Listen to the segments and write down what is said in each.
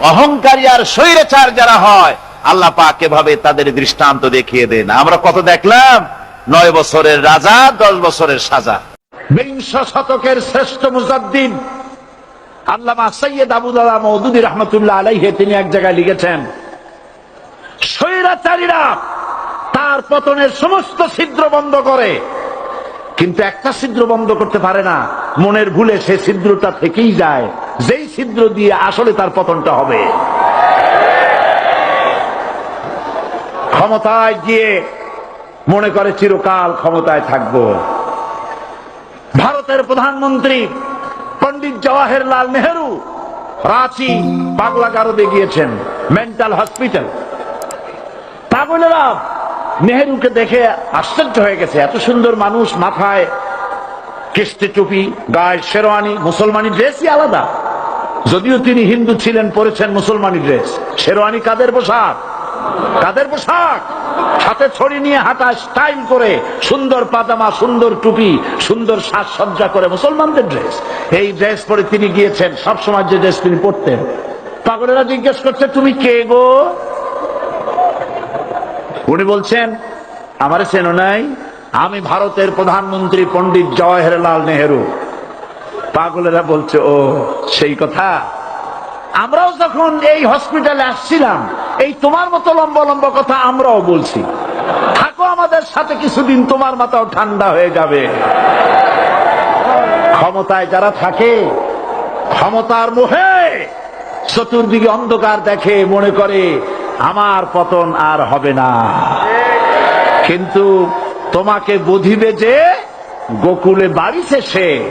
অহংকারী আর স্বৈরাচার যারা হয়, আল্লাহ পাক এভাবে তাদের দৃষ্টান্ত দেখিয়ে দেন। আমরা কত দেখলাম? নয় বছরের রাজা, দশ বছরের সাজা। বিংশ শতকের শ্রেষ্ঠ মুজাদ্দিন আল্লামা সৈয়দ আবুদাল্লাহ মৌদুদি রহমতুল্লাহ আলাইহে তিনি এক জায়গায় লিখেছেন, স্বৈরাচারীরা তার পতনের সমস্ত ছিদ্র বন্ধ করে। কিন্তু একটা ছিদ্র বন্ধ করতে পারে না। মনের ভুলে সে ছিদ্রটা থেকেই যায়। যেই ছিদ্র দিয়ে আসলে তার পতনটা হবে। ক্ষমতায় গিয়ে মনে করে চিরকাল ক্ষমতায় থাকব। ভারতের প্রধানমন্ত্রী পণ্ডিত জওয়াহরলাল নেহেরু রাঁচি পাগলা গারদে গিয়েছেন, মেন্টাল হসপিটাল। পাগলেরা নেহেরুকে দেখে আশ্চর্য হয়ে গেছে, এত সুন্দর মানুষ, মাথায় কিস্তি টুপি, গায়ে শেরওয়ানি, মুসলমানি ড্রেসই আলাদা। যদিও তিনি হিন্দু ছিলেন, পরেছেন মুসলমানি ড্রেস। শেরওয়ানি কাদের পোশাক? কাদের পোশাক? হাতে ছড়ি নিয়ে হাঁটা স্টাইল করে, সুন্দর পাজামা, সুন্দর টুপি, সুন্দর সাজসজ্জা করে মুসলমানদের ড্রেস। এই ড্রেস পরে তিনি গিয়েছেন সব সময় যে ড্রেস তিনি পরতেন। পাগলেরা জিজ্ঞেস করছে, তুমি কে গো? উনি বলছেন, আমারে চেনো নাই, আমি ভারতের প্রধানমন্ত্রী পণ্ডিত জওয়াহরলাল নেহেরু। পাগলেরা বলছে, ও, সেই কথা। আমরাও যখন এই হসপিটালে আসছিলাম, এই তোমার মতো লম্বা লম্বা কথা আমরাও বলছি। থাকো আমাদের সাথে, কিছুদিন তোমার মাথাও ঠান্ডা হয়ে যাবে। ক্ষমতায় যারা থাকে, ক্ষমতার মোহে চতুর্দিকে অন্ধকার দেখে মনে করে, আমার পতন আর হবে না। কিন্তু তোমাকে বুঝিবে যে, গোকুলে বাড়ি শেষে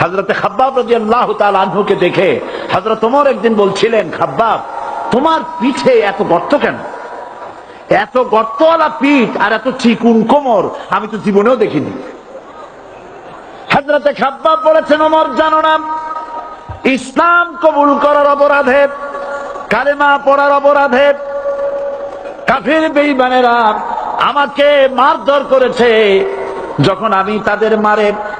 হজরত খাব্বাব রাজি আল্লাহ আনহুকে দেখে হজরত ওমর একদিন বলছিলেন, খাব্বাব, তোমার পিঠে এত গর্ত কেন? এত গর্তওয়ালা পিঠ আর এত চিকুন কোমর আমি তো জীবনেও দেখিনি। হজরতে খাব্বাব বলেছেন, ওমর, জানো না, ইসলাম কবুল করার অপরাধে, কালেমা পড়ার অপরাধে কাফির বেইমানেরা আমাকে মারধর করেছে যখন আমি তাদের মারে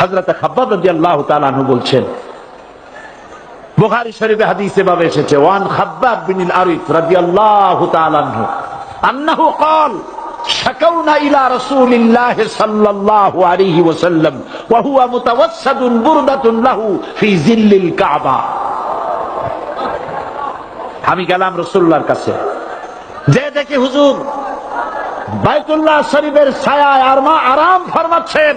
হাজরত খাব্বাব রাদিয়াল্লাহু তাআলা আনহু বলছেন বুখারী শরীফে হাদিসে ভাবে এসেছে ওয়ান খাব্বাব বিন আরিফ রাদিয়াল্লাহু তাআলা আনহু আন্নাহু قال شكونا إلى رسول الله صلى الله عليه وسلم وهو متوسد بردة له في ظل الكعبة আমি গেলাম রসুল্লাহর কাছে যে দেখি হুজুর বাইতুল্লাহ শরীফের ছায়ায় আর মা আরাম ফরমাচ্ছেন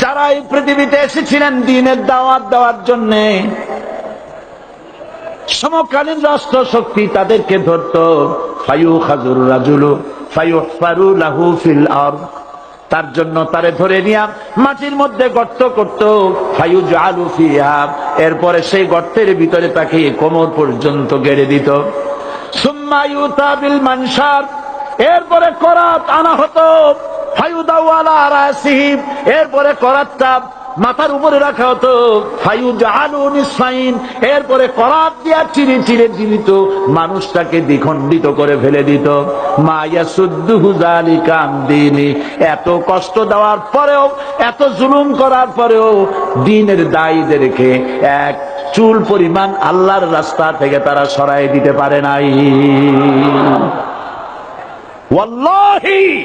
যারা এই পৃথিবীতে এসেছিলেন দিনের দাওয়াত দেওয়ার জন্যে, সমকালীন রাষ্ট্র শক্তি তাদেরকে ধরত ফায়ু খাজুর রাজুলু ফায়ু ফারু লাহু ফিল আর তার জন্য তারে ধরে নিয়া মাটির মধ্যে গর্ত করত ফায়ু জালু ফিহা। এরপরে সেই গর্তের ভিতরে তাকে কোমর পর্যন্ত গেড়ে দিত। সুম্মা ইউতাবিল মানসার। এরপরে করাত আনা হতো। এরপরে করাতটা মাথার উপরে রাখা হতো। ফায়ু জাহানু নিসফাইন এরপরে করাত দিয়া চিরে চিরে জীবিত মানুষটাকে দ্বিখণ্ডিত করে ফেলে দিত। মায়া সুদ্দুহু এত কষ্ট দেওয়ার পরেও, এত জুলুম করার পরেও দিনের দায়ীদেরকে এক চুল পরিমাণ আল্লাহর রাস্তা থেকে তারা সরাই দিতে পারে নাই। ওয়াল্লাহি!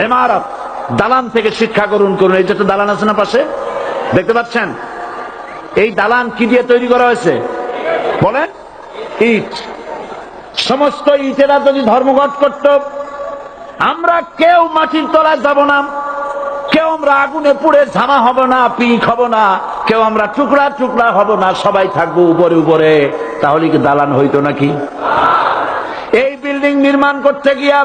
এমারত দালান থেকে শিক্ষা গ্রহণ করুন। এই যে দালান আছে না পাশে? দেখতে পাচ্ছেন? এই দালান কি দিয়ে তৈরি করা হয়েছে? বলেন। ইট। সমস্ত ইটেরা যদি ধর্মঘট করত, আমরা কেউ মাটির তলায় যাব না। কেউ আমরা আগুনে পুড়ে ঝামা হব না, পিক হব না। কেউ আমরা টুকরা টুকরা হব না, সবাই থাকব উপরে উপরে। তাহলে কি দালান হইতো নাকি? এই বিল্ডিং নির্মাণ করতে গিয়া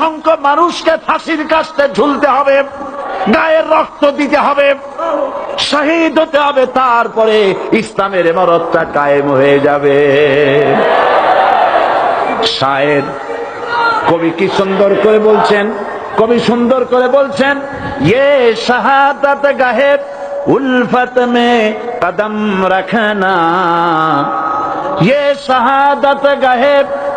অসংখ্য মানুষকে ফাঁসির কাছে ঝুলতে হবে, গায়ের রক্ত দিতে হবে, শহীদ হতে হবে, তারপরে ইসলামের এমরতটা কায়েম হয়ে যাবে। শায়ের কবি কি সুন্দর করে বলছেন? কবি সুন্দর করে বলছেন ইয়ে শাহাদাত গাহে উলফত মে কদম রাখনা ইয়ে শাহাদাত গাহে